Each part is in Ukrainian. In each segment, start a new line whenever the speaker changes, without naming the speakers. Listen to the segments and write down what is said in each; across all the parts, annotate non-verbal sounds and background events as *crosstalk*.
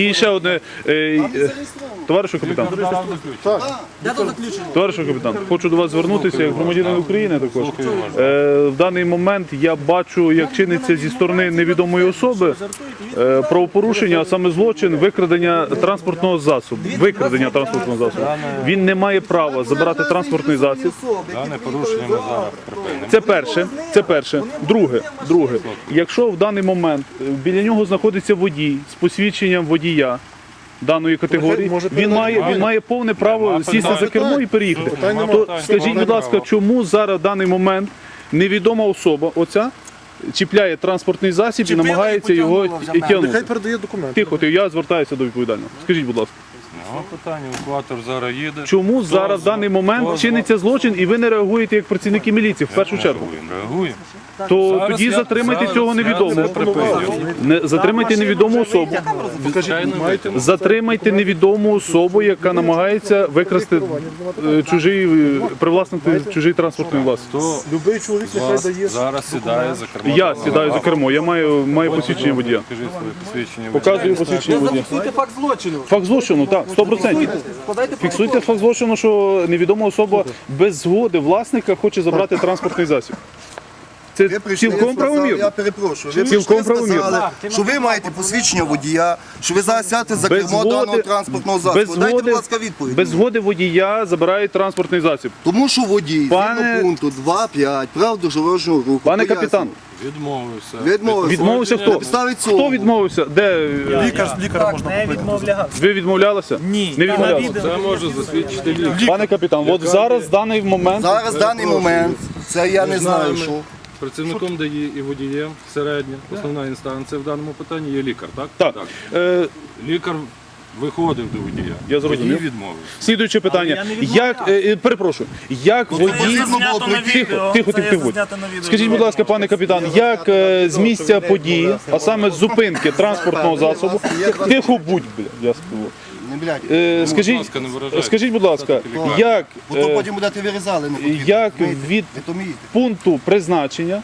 І ще одне. е, е, Товаришу капітан. Товаришу капітан, хочу до вас звернутися як громадянин України також. Е, В даний момент я бачу, як чиниться зі сторони невідомої особи е, правопорушення, а саме злочин викрадення транспортного засобу. Викрадення транспортного засобу. Він не має права забирати транспортний засіб.
Дане порушення ми зараз припинимо.
Це перше. Це перше. Друге, друге. Якщо в даний момент е, біля нього знаходиться водій з посвідченням водія. Даної категорії
може
він має він має повне право сісти за кермо і переїхати. То скажіть, будь ласка, чому зараз в даний момент невідома особа, оця чіпляє транспортний засіб і
намагається і
його
тягнути.
Нехай передає документи.
Тихо, ти, я звертаюся до відповідального. Скажіть, будь ласка,
Нема питання, евакуатор зараз їде.
чому зараз в даний момент
хто
чиниться злочин і ви не реагуєте як працівники міліції в першу чергу?
Реагуємо, реагуємо.
То
Зараз
тоді
я-
затримайте
зараз
цього
я
невідомого.
це припиню.
Не затримайте невідому особу.
Звичайно.
Затримайте невідому особу, яка намагається викрасти е, чужий е, привласнити чужий транспортний власний.
Хто
Любий чоловік нехай
вас
дає.
зараз сідає за кермо?
Я сідаю за кермо, я маю маю посвідчення водія.
Покажи своє посвідчення.
Показую посвідчення водія.
Факт злочину.
Факт злочину, так, 100%.
Складайте
Фіксуйте факт злочину, що невідома особа без згоди власника хоче забрати транспортний засіб. Це
Ви прийшли,
цілком
я сказав, Я перепрошую. Ви
Цілком
прийшли,
правомірно.
сказали, що ви маєте посвідчення водія, що ви зараз сядете за
Без
кермо даного транспортного
без
засобу. Дайте,
згоди,
будь ласка, відповідь.
без згоди водія забирають транспортний засіб.
Тому що водій,
Пане-
згідно пункту 2.5 прав дорожнього руху,
Пане капітан,
Відмовився.
Відмовився.
відмовився хто?
Цього.
Хто відмовився? Де е,
Лікар, лікаря можна
не відмовлявся.
ви відмовлялися?
Ні.
Не відмовлялися.
Це може засвідчити лікар.
Пане капітан, от зараз в даний момент
Зараз в даний момент, це я не знаю, що.
Працівником ДАІ і водієм середня, основна інстанція в даному питанні є лікар, так?
так. Е,
Лікар виходив до водія.
Я зрозумів.
Водій відмовився.
слідуюче питання.
я не.
Як е, е, перепрошую, як водій
потрібно було
Знято на відео.
Тихо,
Це
тихо, тихо.
знято на відео.
Скажіть, будь ласка, пане капітан, як е, з місця події, а саме з зупинки транспортного засобу, тихо будь, бля, я скажу.
Блядь.
Е,
будь
Скажіть,
ласка, не виражайте.
скажіть, будь ласка, як,
Бо то
е,
потім будете вирізали, не потрібно.
як
Розумієте?
від
Ви то вмієте.
пункту призначення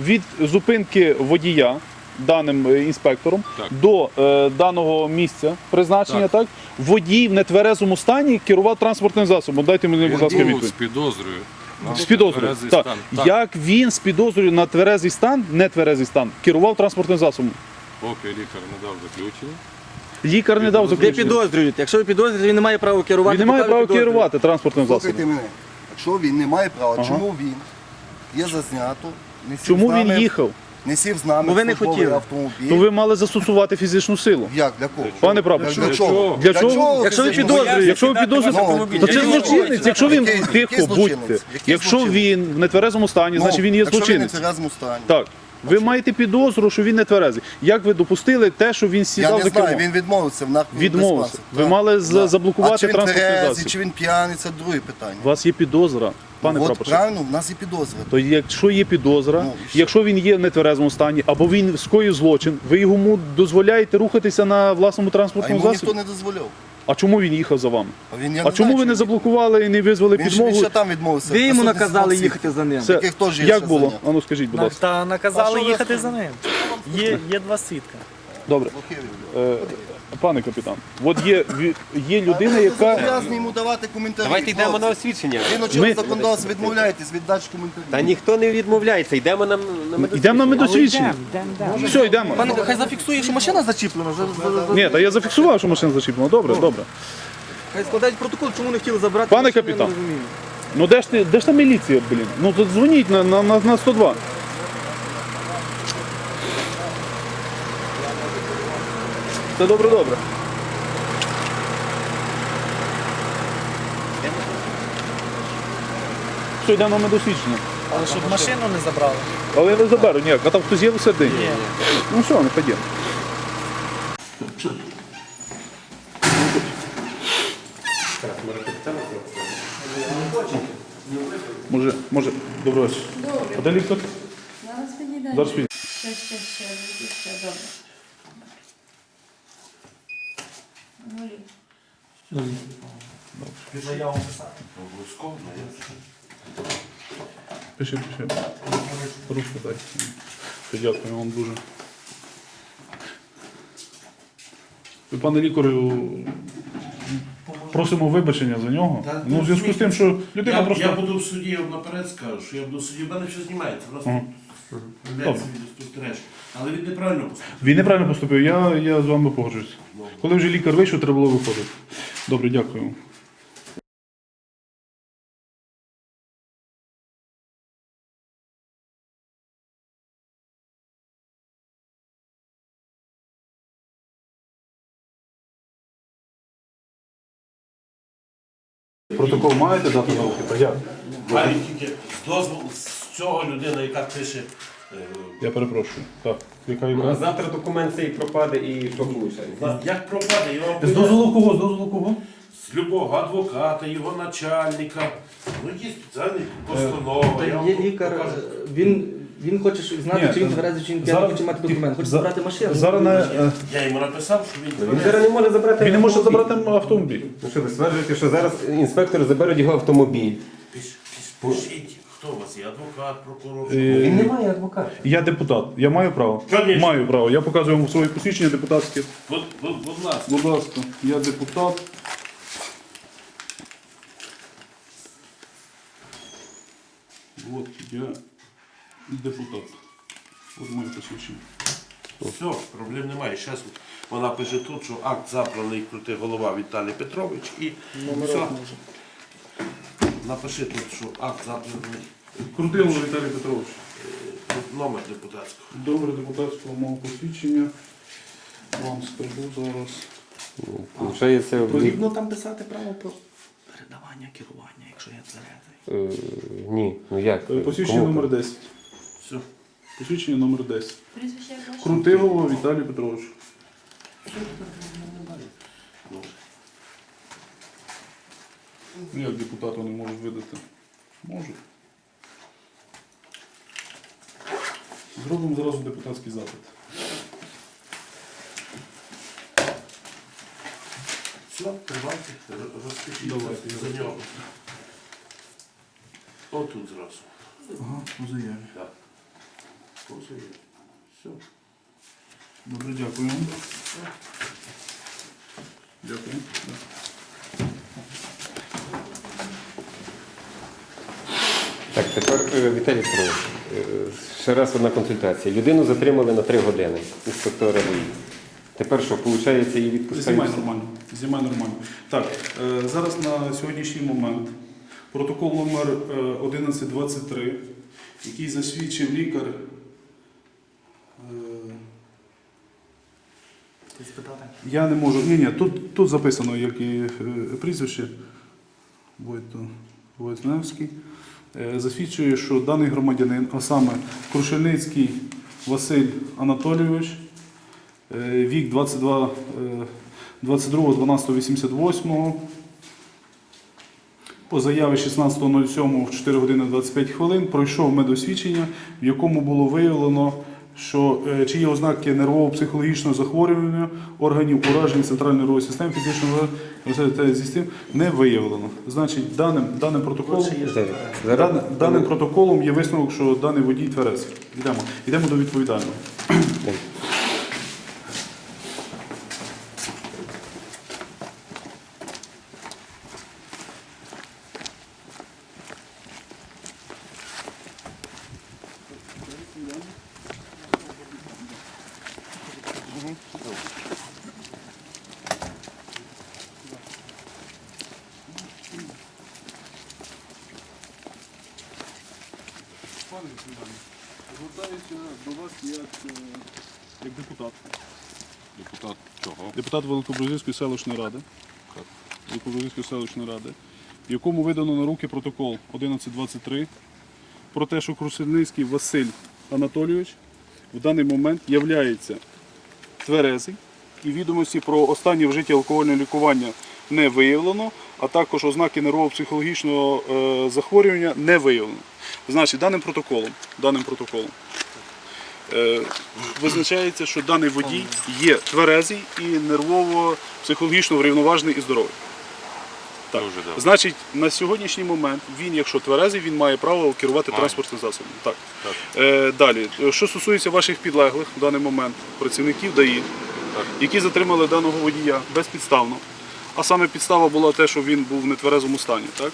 від зупинки водія даним е, інспектором
Так.
до е, даного місця призначення, так. водій в нетверезому стані керував транспортним засобом. Дайте мені, будь ласка,
Був
відповідь.
з підозрою. на
З підозрою.
тверезий
Так.
стан. Так.
Як він з підозрою на тверезий стан, нетверезий стан, керував транспортним засобом?
Поки лікар не дав заключення.
Лікар не дав
Ви
заключення.
підозрюєте. Якщо ви підозрюєте, він не має права керувати.
Він не має
поки ви
права
підозрюєте.
керувати транспортним
Слухайте
засобом.
мене. Якщо він не має права, чому він є зазнято? не сів
Чому
з нами-
він їхав?
Не сів з нами
Бо ви
в
не
службовий
хотіли.
автомобіль.
То ви мали застосувати фізичну силу.
Як, для кого?
Пане прапор,
Для чого?
Для чого?
Якщо ви підозрюєте,
Якщо ви підозрюєте,
Ну,
то це
який
злочинець. Якщо він
Який- який
тихо,
злочинець?
будьте.
Який
Якщо
злочинець?
він в нетверезому стані,
Ну,
значить він є
Якщо він не в
злочинець.
тверезому стані.
Так. Ви маєте підозру, що він не тверезий. Як ви допустили те, що він
Я
сідав
не
за
знаю, він відмовився в
Відмовився.
наркодиспансер.
Ви мали за- заблокувати
а чи він
транспортний
тверезий,
засіб.
чи він п'яний, це друге питання.
У вас є підозра, пане
От
прапорщик.
правильно, в нас є підозра.
То якщо є підозра,
Ну, і що?
якщо він є в нетверезому стані, або він скоїв злочин, ви йому дозволяєте рухатися на власному
А
транспортному
йому
засобі?
ніхто не дозволяв.
А чому він їхав за вами?
А, він, я
А
не
чому
знаю,
ви не заблокували і не визвали
Він, ж- він
підмогу?
ще там відмовився.
ви йому наказали їхати за ним.
Це
Таких теж є
як
ще
було?
заняття.
Ану скажіть, будь ласка.
Та наказали їхати за ним. Є, є два свідка.
Добре. Е, пане капітан, от є, ві- є людина, яка.
Зобов'язані йому давати коментарі.
Давайте йдемо на освідчення.
Ви чинного
Ми-
законодавства відмовляєтесь від дачі коментарів.
Та ніхто не відмовляється, йдемо на, на медицину.
Йдемо на медосвідчення. Все, йдемо.
Пане, хай зафіксує, що машина зачіплена. За- за- за-
Ні, та я зафіксував, що машина зачіплена. Добре, добре.
Хай складають протокол, чому не хотіли забрати.
Пане
машину,
капітан.
я не розумію.
Ну де ж ти, де ж та міліція, блін? Ну то дзвоніть на, на, на, на 102. Це добре, добре. Все, йдемо на медосвідчення.
Але щоб машину не забрали.
Але я не заберу ніяк, а там хтось є всередині. Ну все, не ходім. Може, може, доброго вечора. А де лікар?
Зараз підійде.
Зараз підійде.
Ще, ще, ще, ще, добре.
Пиши, пиши. Ручку дай. Дякую вам дуже. Пане лікарю, просимо вибачення за нього. Ну, в зв'язку з тим, що людина
Я,
просто.
я буду в суді, я наперед скажу, що я буду в суді, в мене все знімається, просто
Ага.
Але він неправильно поступив.
Він неправильно поступив, я, я з вами погоджуюсь. Коли вже лікар вийшов, треба було виходити. Добре, дякую. Протокол маєте дати науки?
Тільки з дозволу з цього людина, яка пише. Е,
Я перепрошую. Так, яка
А завтра документ цей пропаде і що виходить?
Як пропаде, я вам
З
поясню.
дозволу кого? З дозволу кого?
з любого адвоката, його начальника. Ну, є спеціальні постанови.
Та
я вам
є лікар,
покажу.
е, він, він хоче знати,
Ні,
чи він
е,
тверезий, чи він
зараз-
хоче мати документ, хоче
за-
забрати машину.
Зараз на, е,
Я йому написав, що він
Він зараз не може забрати.
він не може
автомобіль.
забрати автомобіль.
Ну що, ви стверджуєте, що зараз інспектори заберуть його автомобіль.
Пиш- пиш- Пишіть, хто у вас є, адвокат, прокурор.
Е,
Він не має адвоката.
Я депутат. Я маю право?
Конечно.
Маю право. Я показую вам своє посвідчення депутатське.
Будь, будь, будь ласка.
Будь ласка, я депутат. От я депутат. От моє посвідчення.
Все, проблем немає. Зараз вона пише тут, що акт забраний крутий голова Віталій Петрович і все. Напиши тут, що акт забраний
Крутило Віталій Петрович.
тут номер депутатського.
Добре депутатського мого посвідчення. Вам скажу зараз.
Получається, в-
Потрібно там писати право про передавання керування, якщо я тверезий.
е, ні, ну як?
Е, Посвідчення
Кому?
номер 10.
Все.
Посвідчення номер 10.
Прізвище як ваше?
Крутилово Віталій Петрович. Ну, Як депутату не можуть видати? Можуть. Зробимо зразу депутатський запит.
Все, тривайте,
Давайте,
за нього. Отут зразу.
Ага, по заяві.
Так. Є. Все.
Добре, дякую. Дякую.
Так, тепер е, Віталій Петрович, е, ще раз одна консультація. Людину затримали на три години, інспектора ДАІ. Тепер що, виходить, її відпускають?
Знімай нормально. Знімай нормально. Так, е, зараз на сьогоднішній момент протокол номер е, 1123, який засвідчив лікар.
спитати?
Я не можу. Ні, ні, тут, тут записано, як і прізвище Войто Войтневський. Е, Засвідчує, що даний громадянин, а саме Крушельницький Василь Анатолійович, е, вік 22, е, 22 12 88 по заяві 16.07 в 4 години 25 хвилин пройшов медосвідчення, в якому було виявлено, що е, чи є ознаки нервово-психологічного захворювання органів уражень центральної нервової системи, фізичного стим не виявлено. Значить, даним, даним протоколом.
Віталій,
Даним протоколом є висновок, що даний водій тверез. Йдемо. Йдемо до відповідального. Пане відповідальний, звертаюся до вас як, е, як депутат.
Депутат чого?
Депутат Великобразильської селищної ради. Великобразильської селищної ради, в якому видано на руки протокол 1123 про те, що Крусельницький Василь Анатолійович в даний момент являється тверезий і відомості про останнє вжиття алкогольного лікування не виявлено, а також ознаки нервово-психологічного е, захворювання не виявлено. Значить, даним протоколом, даним протоколом е, визначається, що даний водій є тверезий і нервово-психологічно врівноважений і здоровий. Так. Значить, на сьогоднішній момент він, якщо тверезий, він має право керувати транспортним засобом. Так. Е, далі, що стосується ваших підлеглих в даний момент, працівників ДАІ, які затримали даного водія безпідставно. А саме підстава була те, що він був в нетверезому стані, так?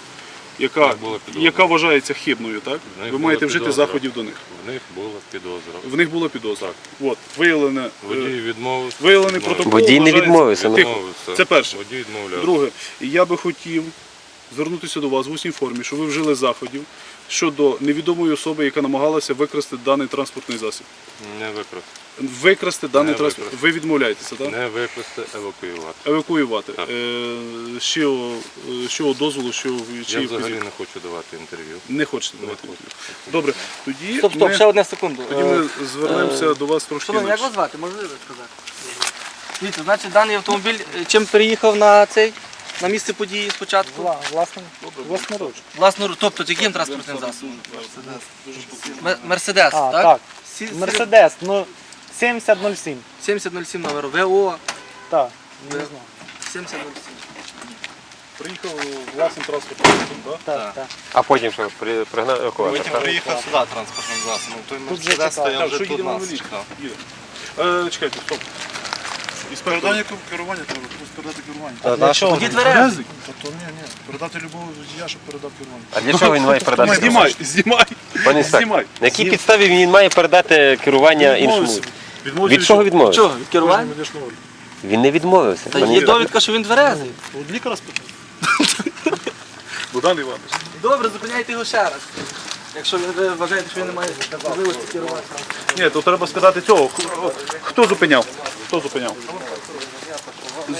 Яка,
Так, підозра.
яка вважається хибною, так?
В них
Ви маєте вжити
підозра.
заходів до них.
В них була підозра.
В них була підозра. От, виявлене, е,
Водій відмовився.
виявлений протокол.
Водій не
вважається-
відмовився, ну.
Тихо.
Відмовився.
Це перше.
Водій відмовлявся.
Друге, я би хотів звернутися до вас в усній формі, що ви вжили заходів щодо невідомої особи, яка намагалася викрасти даний транспортний засіб.
Не викрасти.
Викрасти даний
Не
транспорт.
викрасти.
Ви відмовляєтеся, так?
Не викрасти, евакуювати.
Евакуювати.
Так.
Е, чого, е, дозволу, що
Я взагалі не хочу давати інтерв'ю.
Не хочете давати. Добре, тоді
Стоп, стоп,
ми,
ще одне секунду.
тоді ми звернемося до вас трошки
Шановні, як
інакше.
вас звати? Можливо сказати? Дивіться, значить, даний автомобіль е, чим переїхав на цей на місце події спочатку?
Власне, власноруч.
Власноруч, тобто яким транспортним засобом? Мерседес,
А,
так?
так.
Сі-
Мерседес, ну 7007.
7007 номер ВО.
Так.
Не знаю. 7007.
Приїхав власним транспортом, так?
Так, так.
А потім що при- пригнав евакуатор? так?
приїхав сюди транспортним засобом. Той
вже
Мерседес
чекав.
стояв вже
що
тут
їдемо на
нас чекав.
Е, чекайте, стоп.
Передання керування треба, просто передати керування.
А для чого?
Водій тверезий.
Тобто ні, ні, передати любого водія, щоб передав керування.
А для чого він має передати керування?
Знімай, знімай.
Пане
Знімай.
на якій підставі він має передати керування іншому?
Відмовився. Відмовився
Від чого відмовився?
Чого? Від керування?
Він не відмовився.
Та
Пане
є довідка, що він тверезий.
От лікаря спитав. *laughs*
Богдан Іванович.
Добре, зупиняйте його ще раз. Якщо ви вважаєте, що він не має можливості керувати.
Ні, то треба спитати цього. Хто- Хто зупиняв? Хто зупиняв?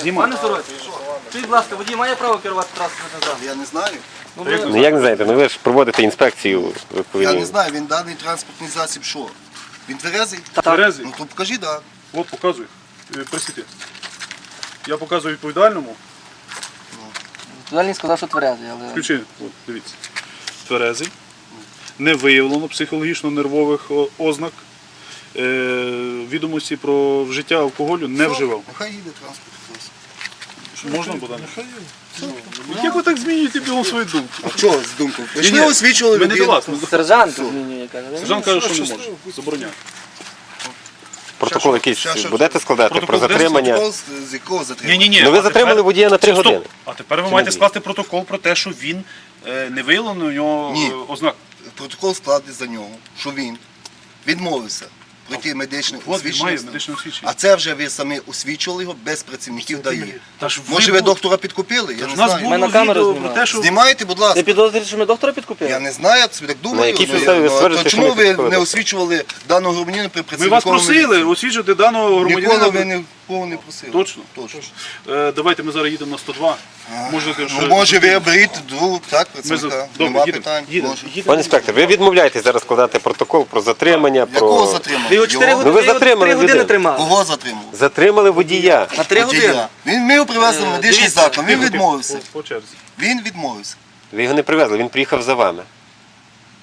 Знімай.
Пане скажіть, будь ласка, водій має право керувати транспортним засобом?
Я не знаю.
Ну, ви-
Ну як не знаєте, ну ви ж проводите інспекцію
Я
відповідні.
не знаю, він даний транспортний засіб що? Він тверезий?
Тверезий.
Ну то покажи, так.
От показуй. Е, Присіти. Я показую відповідальному.
Відповідальний сказав, що тверезий, але...
Включи, от, дивіться. Тверезий. Не виявлено психологічно-нервових ознак. Е, відомості про вжиття алкоголю не вживав.
Нехай їде транспортний засіб.
Можна, Богдан? Як ви так змінюєте біло свою думку?
А чого з
ні,
освічували
Ми не до вас.
Сержант змінює, каже.
Сержант каже, що не може. Забороняє.
Протокол якийсь будете складати про затримання?
З- якого затримання?
Ні, ні, ні.
Ну ви затримали водія на три години.
А тепер ви маєте скласти протокол про те, що він е, не виявлено у нього е, ознак.
Протокол складний за нього, що він відмовився пройти медичне
От він має
освічення.
медичне освідчення.
А це вже ви самі освічували його без працівників ДАІ.
Та ж
Може ви доктора підкупили? Я не
нас
знаю.
Ми
було
на камеру
відео
знімали.
те, що
Знімайте, будь
Ви
ласка.
підозрюєте, що ми доктора підкупили?
Я не знаю, я собі так думаю.
якій
Ну,
підставі ви
ну,
стверджуєте,
то
що
чому
ми
ви
підкупили?
не освічували даного громадянина при
ми вас просили освіджувати даного
Ніколи ви
громадянина.
ні в кого не просили.
Точно?
Точно.
Е, давайте ми зараз їдемо на 102. Можете,
Ну, може ви беріть другу, так, працівника.
Добре,
Нема
їдемо.
питань.
Їдемо.
Може.
Їдемо.
Пане інспектор, ви відмовляєтесь зараз складати протокол про затримання,
Якого
про
затримали?
Ви його 4
Його?
Ну, ви
години,
затримали
три години
людину.
тримали.
Кого затримали?
затримали водія.
На 3 години.
Водія. Він ми його привезли в медичний
дивіться,
заклад, він відмовився.
По, по черзі.
Він відмовився.
Ви його не привезли, він приїхав за вами.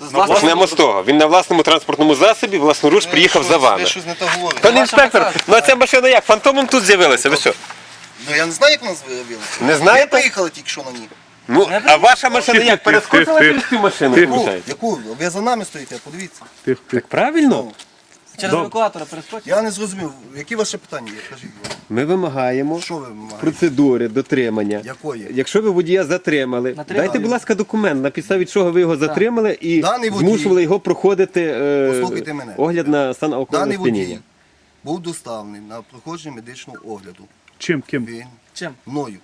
З власного-
Почнемо з того. Він на власному транспортному засобі власноруч приїхав за вами.
Ви щось не так говорите.
Пане інспектор, ну а ця машина як? Фантомом тут з'явилася? Ви що?
Ну я не знаю, як нас виявилося.
Не
Ви
знаєте?
приїхали тільки що на ній.
Ну, а ваша машина як? Перескочила через цю машину,
тихо.
виходить?
Яку? Ви за нами стоїте, подивіться.
Тихо, тихо.
Так правильно?
Через евакуатора перескочив.
Я не зрозумів, які ваші питання є? Кажіть, будь ласка.
Ми вимагаємо
що ви вимагаєте?
процедури дотримання.
Якої?
Якщо ви водія затримали,
На три
дайте, будь ласка, документ, на підставі чого ви його затримали і
Даний водій-
змушували його проходити е,
мене.
огляд на стан алкогольного
Даний водій
сп'яніння.
був доставлений на проходження медичного огляду.
Чим, ким?
Він
Чим?
мною.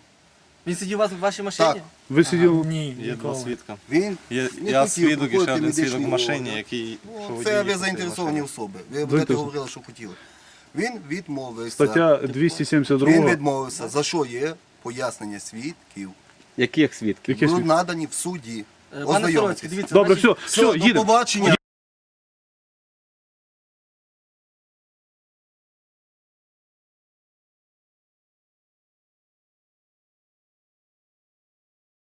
Він сидів у вас в вашій машині?
Так.
Ви сиділи?
Ні,
Є два свідка.
Він
Є,
не
я
хотів
свідок і ще один свідок в
медичний
машині, який що
Ну,
водій
Це ви
їхав
заінтересовані особи. Ви будете
Заінтересовані.
говорили, що хотіли. Він відмовився.
Стаття
Він
272.
відмовився. За що є пояснення свідків?
Яких свідків?
Які
Будуть
свідки?
надані в суді.
Е, Пане Сорочки,
Ознайомитись.
дивіться,
Добре,
значить,
все, все,
До
їдемо.
побачення.